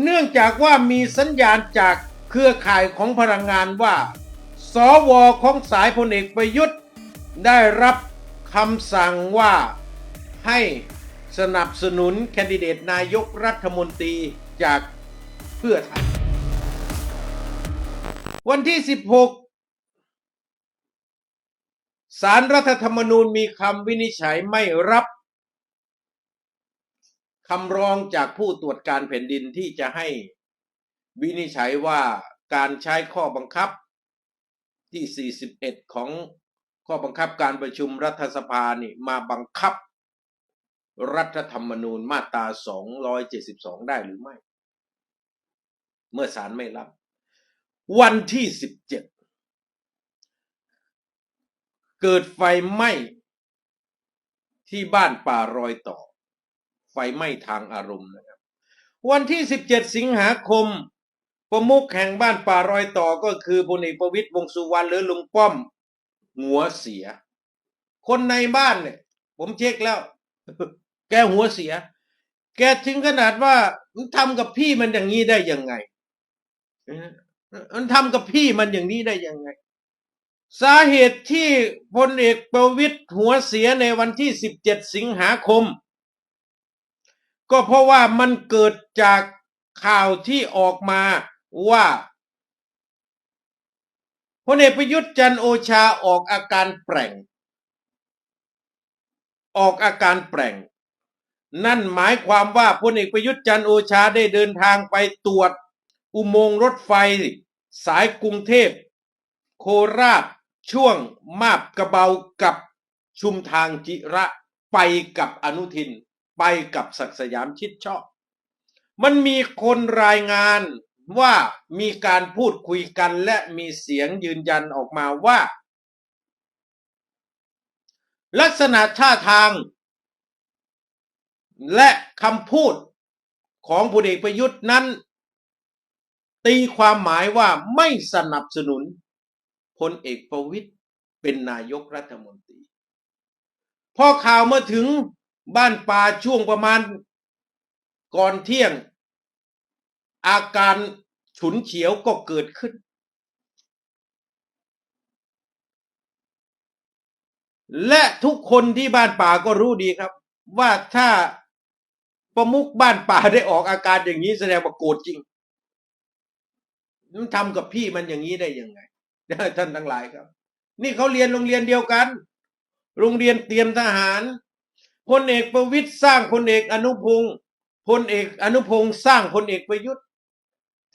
เนื่องจากว่ามีสัญญาณจากเครือข่ายของพลังงานว่า สวของสายพลเอกประยุทธ์ ได้รับคำสั่งว่าให้สนับสนุนแคนดิเดตนายกรัฐมนตรีจากเพื่อไทย วันที่ 16 สารรัฐธรรมนูญมีคำวินิจฉัยไม่รับ คำร้องจากผู้ตรวจการแผ่นดินที่จะให้วินิจฉัยว่าการใช้ข้อบังคับที่ 41 ของข้อบังคับการประชุมรัฐสภานี่มาบังคับ รัฐธรรมนูญมาตรา 272 ได้หรือไม่ เมื่อศาลไม่รับ วันที่ 17 เกิดไฟไหม้ที่บ้านป่ารอยต่อ ไฟไหม้ทางอารมณ์นะครับ วันที่ 17 สิงหาคม ประมุขแห่งบ้านป่ารอยต่อก็คือพลเอกประวิตยวงสุวรรณหรือลุงป้อม หัวเสีย คนในบ้านเนี่ย ผมเช็คแล้ว แกหัวเสีย แกถึงขนาดว่ามันทำกับพี่มันอย่างนี้ได้ยังไงออมันทำกับพี่มันอย่างนี้ได้ยังไง สาเหตุที่พลเอกประวิตยหัวเสียในวันที่ 17 สิงหาคม ก็เพราะว่ามันเกิดจากข่าวที่ออกมาว่าพลเอกประยุทธ์จันโอชาออกอาการแปลงออกอาการแปลงนั่นหมายความว่าพลเอกประยุทธ์จันโอชาได้เดินทางไปตรวจอุโมงค์รถไฟ สายกรุงเทพ โคราชช่วงมาบกระเบากับชุมทางจิระไปกับอนุทิน ไปกับศักสยามชิดชอบ มันมีคนรายงานว่ามีการพูดคุยกันและมีเสียงยืนยันออกมาว่า ลักษณะท่าทาง และคำพูดของพลเอกประยุทธ์นั้น ตีความหมายว่าไม่สนับสนุนพลเอกประวิตยเป็นนายกรัฐมนตรีพอข่าวมาถึง บ้านป่าช่วงประมาณก่อนเที่ยง อาการฉุนเฉียวก็เกิดขึ้น และทุกคนที่บ้านป่าก็รู้ดีครับ ว่าถ้าประมุขบ้านป่าได้ออกอาการอย่างนี้แสดงว่าโกรธจริงมันทำกับพี่มันอย่างนี้ได้ยังไงท่านทั้งหลายครับ นี่เขาเรียนโรงเรียนเดียวกัน โรงเรียนเตรียมทหาร พลเอกประวิตยสร้างพลเอกอนุพงศ์พลเอกอนุพงศ์สร้างพลเอกประยุทธ์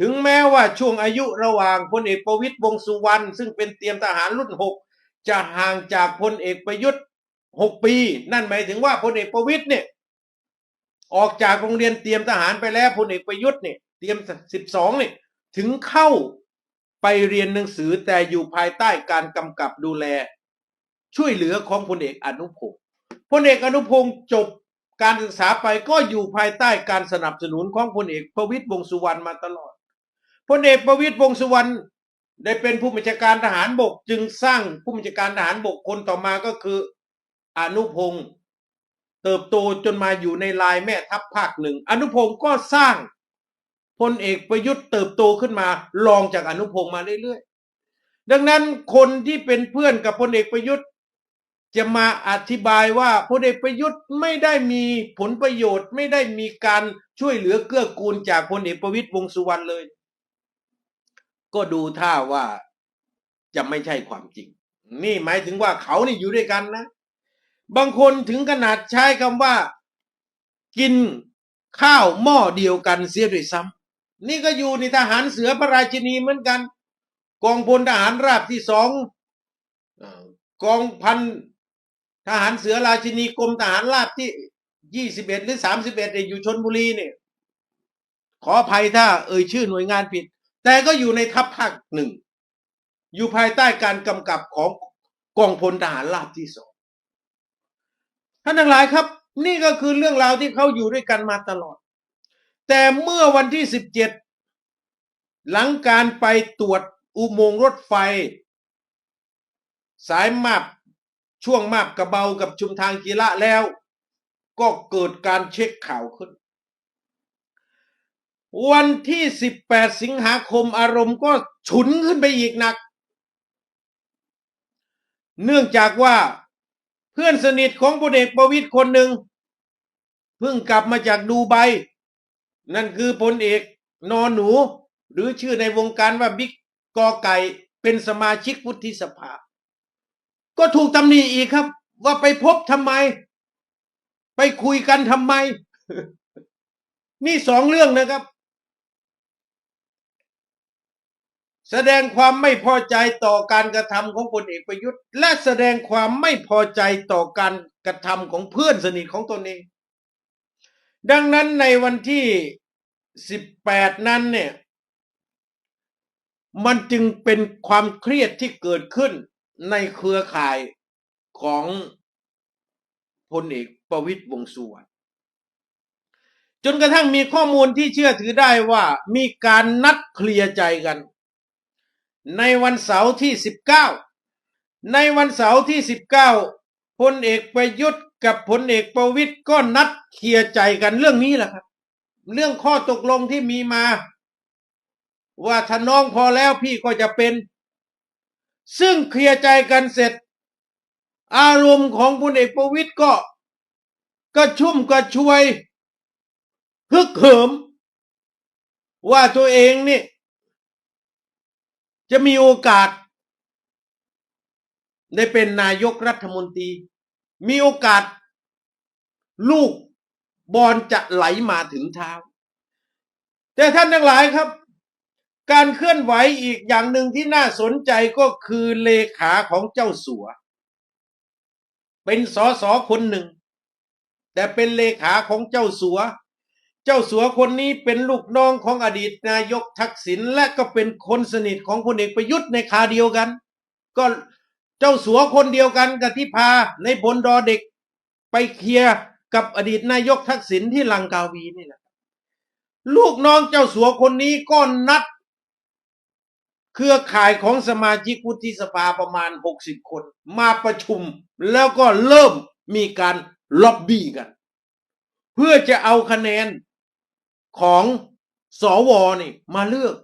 ถึงแม้ว่าช่วงอายุระหว่างพลเอกประวิตยวงสุวรรณซึ่งเป็นเตรียมทหารรุ่นหกจะห่างจากพลเอกประยุทธ์หกปี นั่นหมายถึงว่าพลเอกประวิตยเนี่ยออกจากโรงเรียนเตรียมทหารไปแล้วพลเอกประยุทธ์เนี่ยเตรียมสิบสองเนี่ยถึงเข้าไปเรียนหนังสือแต่อยู่ภายใต้การกำกับดูแล ช่วยเหลือของพลเอกอนุพงศ์ พลเอกอนุพงศ์จบการศึกษาไปก็อยู่ภายใต้การสนับสนุนของพลเอกประวิตยวงสุวรรณมาตลอดพลเอกประวิตยวงสุวรรณได้เป็นผู้บัญชาการทหารบกจึงสร้างผู้บัญชาการทหารบกคนต่อมาก็คืออนุพงศ์เติบโตจนมาอยู่ในลายแม่ทัพภาคหนึ่งอนุพงศ์ก็สร้างพลเอกประยุทธ์เติบโตขึ้นมาลองจากอนุพงศ์มาเรื่อยๆ ดังนั้นคนที่เป็นเพื่อนกับพลเอกประยุทธ์ จะมาอธิบายว่าพลเอกประยุทธ์ไม่ได้มีผลประโยชน์ ไม่ได้มีการช่วยเหลือเกื้อกูลจากพลเอกประวิตยวงสุวรรณเลย ก็ดูท่าว่าจะไม่ใช่ความจริง นี่หมายถึงว่าเขานี่อยู่ด้วยกันนะ บางคนถึงขนาดใช้คำว่า กินข้าวหม้อเดียวกันเสียด้วยซ้ำนี่ก็อยู่ในทหารเสือพระราชินีเหมือนกัน กองพลทหารราบที่สองกองพัน ทหารเสือราชินีกรมทหารราบที่ยี่สิบเอ็ดหรือสามสิบเอ็ดอยู่ชนบุรีเนี่ยขออภัยถ้าเอ่ยชื่อหน่วยงานผิด แต่ก็อยู่ในทัพภาคหนึ่ง อยู่ภายใต้การกำกับของกองพลทหารราบที่สองท่านทั้งหลายครับ นี่ก็คือเรื่องราวที่เขาอยู่ด้วยกันมาตลอด แต่เมื่อวันที่สิบเจ็ดหลังการไปตรวจอุโมงค์รถไฟ สายมาบ ช่วงมาบกระเบากับชุมทางกีระแล้ว ก็เกิดการเช็คข่าวขึ้น วันที่ 18 สิงหาคมอารมณ์ก็ฉุนขึ้นไปอีกหนัก เนื่องจากว่าเพื่อนสนิทของพลเอกประวิตยคนหนึ่งเพิ่งกลับมาจากดูไบนั่นคือพลเอกนอหนู หรือชื่อในวงการว่าบิ๊กกอไก่เป็นสมาชิกวุฒิสภา ก็ถูกตำหนิอีกครับ ว่าไปพบทำไม ไปคุยกันทำไม นี่สองเรื่องนะครับ แสดงความไม่พอใจต่อการกระทำของพลเอกประยุทธ์ และแสดงความไม่พอใจต่อการกระทำของเพื่อนสนิทของตนเอง ดังนั้นในวันที่18นั้นเนี่ย มันจึงเป็นความเครียดที่เกิดขึ้น ในเครือข่ายของพลเอกประวิตยวงสุวรรณจนกระทั่งมีข้อมูลที่เชื่อถือได้ว่ามีการนัดเคลียร์ใจกัน ในวันเสาร์ที่ 19 ในวันเสาร์ที่ 19พลเอกประยุทธ์กับพลเอกประวิตยก็นัดเคลียร์ใจกันเรื่องนี้แหละครับ เรื่องข้อตกลงที่มีมา ว่าถ้าน้องพอแล้วพี่ก็จะเป็น ซึ่งเคลียร์ใจกันเสร็จ อารมณ์ของพลเอกประวิตยก็กระชุ่มกระชวยฮึกเหิม ว่าตัวเองนี่ จะมีโอกาส ได้เป็นนายกรัฐมนตรี มีโอกาส ลูกบอลจะไหลมาถึงเท้า แต่ท่านทั้งหลายครับ การเคลื่อนไหวอีกอย่างหนึ่งที่น่าสนใจก็คือเลขาของเจ้าสัว เป็นสอสอคนหนึ่ง แต่เป็นเลขาของเจ้าสัว เจ้าสัวคนนี้เป็นลูกน้องของอดีตนายกทักษิณและก็เป็นคนสนิทของพลเอกประยุทธ์ในคาเดียวกัน ก็เจ้าสัวคนเดียวกันกับที่พาในพลดอเด็ก ไปเคลียร์กับอดีตนายกทักษิณที่ลังกาวีนี่แหละลูกน้องเจ้าสัวคนนี้ก็นัด เครือข่ายของสมาชิกวุฒิสภาประมาณ 60 คน มาประชุมแล้วก็เริ่มมีการล็อบบี้กัน เพื่อจะเอาคะแนนของสวนี่มาเลือก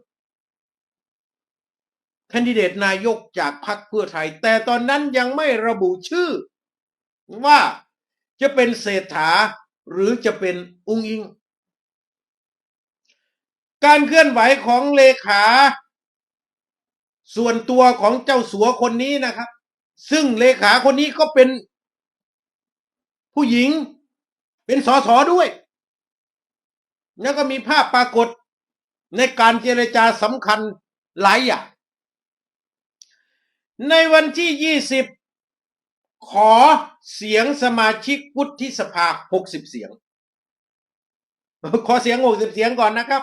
แคนดิเดตนายกจากพรรคเพื่อไทย แต่ตอนนั้นยังไม่ระบุชื่อ ว่าจะเป็นเศรษฐาหรือจะเป็นอุ้งอิง การเคลื่อนไหวของเลขา ส่วนตัวของเจ้าสัวคนนี้นะครับ ซึ่งเลขาคนนี้ก็เป็นผู้หญิง เป็นสสด้วย แล้วก็มีภาพปรากฏในการเจรจาสำคัญหลายอย่าง ในวันที่ 20 ขอเสียงสมาชิกวุฒิสภา 60 เสียง ขอเสียง 60 เสียงก่อนนะครับ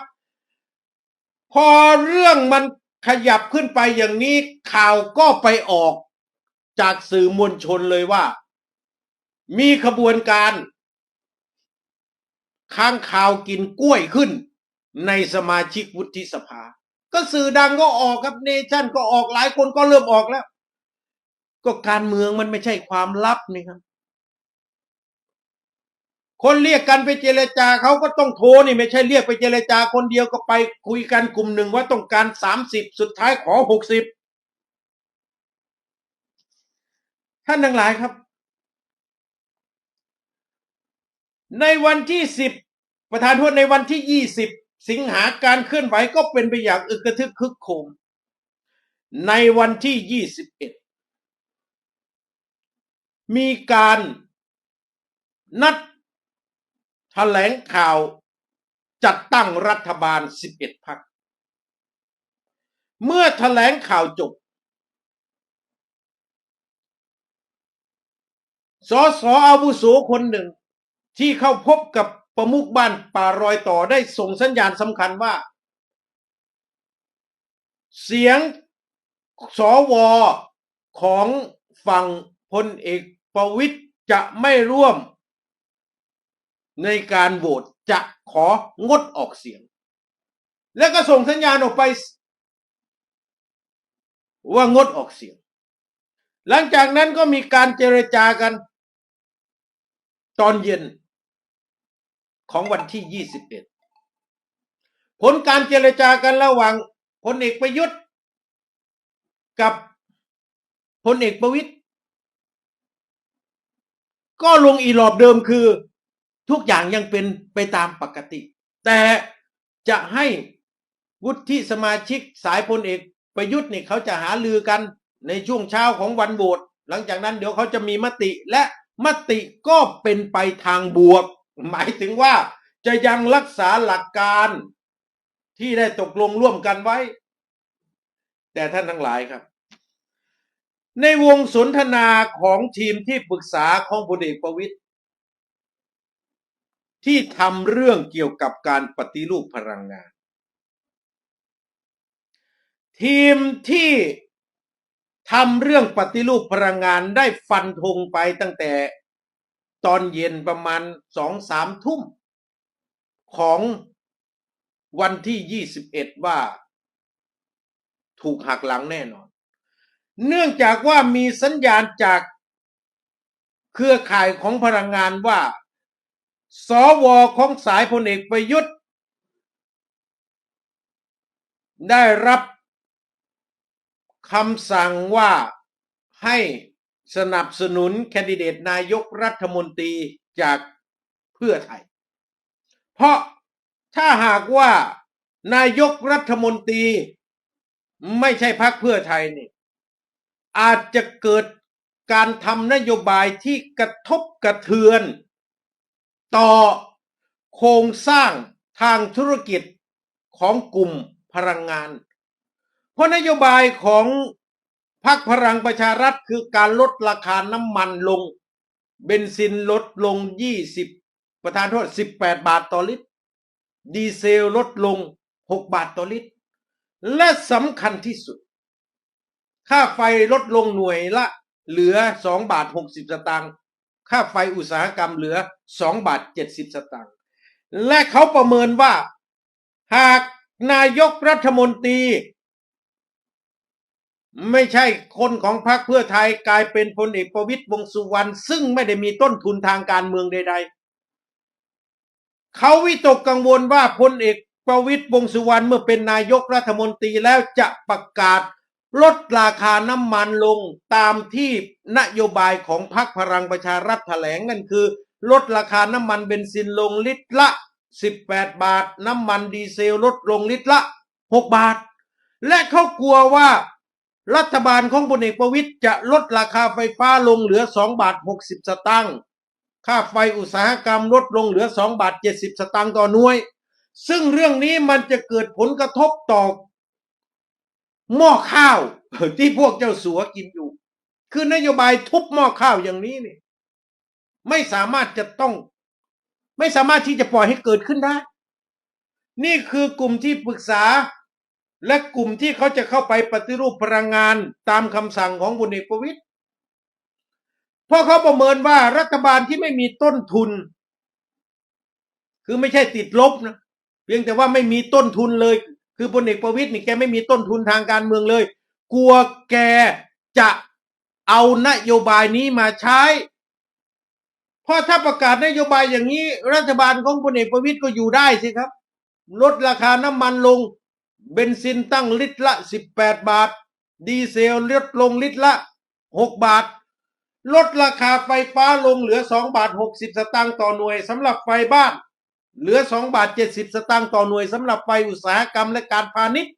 พอเรื่องมัน ขยับขึ้นไปอย่างนี้ข่าวก็ไปออกจากสื่อมวลชนเลยว่า มีขบวนการค้างข่าวกินกล้วยขึ้น ในสมาชิกวุฒิสภา ก็สื่อดังก็ออกครับเนชั่นก็ออกหลายคนก็เริ่มออกแล้ว ก็การเมืองมันไม่ใช่ความลับนี่ครับ คนเรียกกันไปเจรจาเขาก็ต้องโทรนี่ไม่ใช่เรียกไปเจรจาคนเดียวก็ไปคุยกันกลุ่มหนึ่งว่าต้องการสามสิบสุดท้ายขอหกสิบท่านทั้งหลายครับ ในวันที่สิบประธานโทษในวันที่ยี่สิบสิงหาการเคลื่อนไหวก็เป็นไปอย่างอึกระทึกคึกโครมในวันที่ยี่สิบเอ็ดมีการนัด แถลงข่าวจัดตั้งรัฐบาล 11พัก เมื่อแถลงข่าวจบสอสออาวุโสคนหนึ่ง ที่เข้าพบกับประมุขบ้านป่ารอยต่อได้ส่งสัญญาณสำคัญว่า เสียงสวของฝั่งพลเอกประวิตยจะไม่ร่วม ในการโหวตจะของดออกเสียง แล้วก็ส่งสัญญาณออกไป ว่างดออกเสียง หลังจากนั้นก็มีการเจรจากัน ตอนเย็นของวันที่ 21 ผลการเจรจากันระหว่างพลเอกประยุทธ์ กับพลเอกประวิตยก็ลงอีหลอบเดิมคือ ทุกอย่างยังเป็นไปตามปกติ แต่จะให้วุฒิสมาชิกสายพลเอกประยุทธ์เนี่ยเขาจะหาลือกันในช่วงเช้าของวันโหวตหลังจากนั้นเดี๋ยวเขาจะมีมติและมติก็เป็นไปทางบวก หมายถึงว่าจะยังรักษาหลักการที่ได้ตกลงร่วมกันไว้ แต่ท่านทั้งหลายครับ ในวงสนทนาของทีมที่ปรึกษาของพลเอกประวิตย ที่ทำเรื่องเกี่ยวกับการปฏิรูปพลังงาน ทีมที่ทำเรื่องปฏิรูปพลังงานได้ฟันธงไปตั้งแต่ตอนเย็นประมาณสองสามทุ่ม ของวันที่ยี่สิบเอ็ดว่า ถูกหักหลังแน่นอน เนื่องจากว่ามีสัญญาณจากเครือข่ายของพลังงานว่า สวของสายพลเอกประยุทธ์ ได้รับคำสั่งว่าให้สนับสนุนแคนดิเดตนายกรัฐมนตรีจากเพื่อไทย เพราะถ้าหากว่านายกรัฐมนตรี ไม่ใช่พักเพื่อไทยนี่อาจจะเกิดการทำนโยบายที่กระทบกระเทือน ต่อโครงสร้างทางธุรกิจของกลุ่มพลังงาน เพราะนโยบายของพรรคพลังประชารัฐคือการลดราคาน้ำมันลง เบนซินลดลง 20 ประธานโทษ 18 บาทต่อลิตร ดีเซลลดลง 6 บาทต่อลิตร และสำคัญที่สุด ค่าไฟลดลงหน่วยละเหลือ 2 บาท 60 สตางค์ ค่าไฟอุตสาหกรรมเหลือ2บาท70สตางค์และเขาประเมินว่าหากนายกรัฐมนตรี ไม่ใช่คนของพรรคเพื่อไทยกลายเป็นพลเอกประวิตยวงสุวรรณซึ่งไม่ได้มีต้นทุนทางการเมืองใด ๆ เขาวิตกกังวลว่าพลเอกประวิตยวงสุวรรณเมื่อเป็นนายกรัฐมนตรีแล้วจะประกาศ ลดราคาน้ำมันลงตามที่นโยบายของพรรคพลังประชารัฐแถลงนั่นคือ ลดราคาน้ำมันเบนซินลงลิตรละ 18 บาท น้ำมันดีเซลลดลงลิตรละ 6 บาท และเขากลัวว่ารัฐบาลของพลเอกประวิตยจะลดราคาไฟฟ้าลงเหลือ 2 บาท 60 สตางค์ค่าไฟอุตสาหกรรมลดลงเหลือ 2 บาท 70 สตางค์ต่อหน่วย ซึ่งเรื่องนี้มันจะเกิดผลกระทบต่อ หม้อข้าวที่พวกเจ้าสัวกินอยู่ คือนโยบายทุบหม้อข้าวอย่างนี้นี่ไม่สามารถจะต้อง ไม่สามารถที่จะปล่อยให้เกิดขึ้นได้ นี่คือกลุ่มที่ปรึกษา และกลุ่มที่เขาจะเข้าไปปฏิรูปพลังงานตามคำสั่งของพลเอกประวิตยเพราะเขาประเมินว่ารัฐบาลที่ไม่มีต้นทุน คือไม่ใช่ติดลบนะเพียงแต่ว่าไม่มีต้นทุนเลย คือพลเอกประวิตยนี่แกไม่มีต้นทุนทางการเมืองเลย กลัวแกจะเอานโยบายนี้มาใช้ เพราะถ้าประกาศนโยบายอย่างนี้ รัฐบาลของพลเอกประวิตยก็อยู่ได้สิครับ ลดราคาน้ำมันลง เบนซินตั้งลิตรละ 18 บาท ดีเซลลดลงลิตรละ 6 บาท ลดราคาไฟฟ้าลงเหลือ 2 บาท 60 สตางค์ต่อหน่วยสำหรับไฟบ้าน เหลือ 2 บาท 70 สตางค์ต่อหน่วยสำหรับไฟอุตสาหกรรมและการพาณิชย์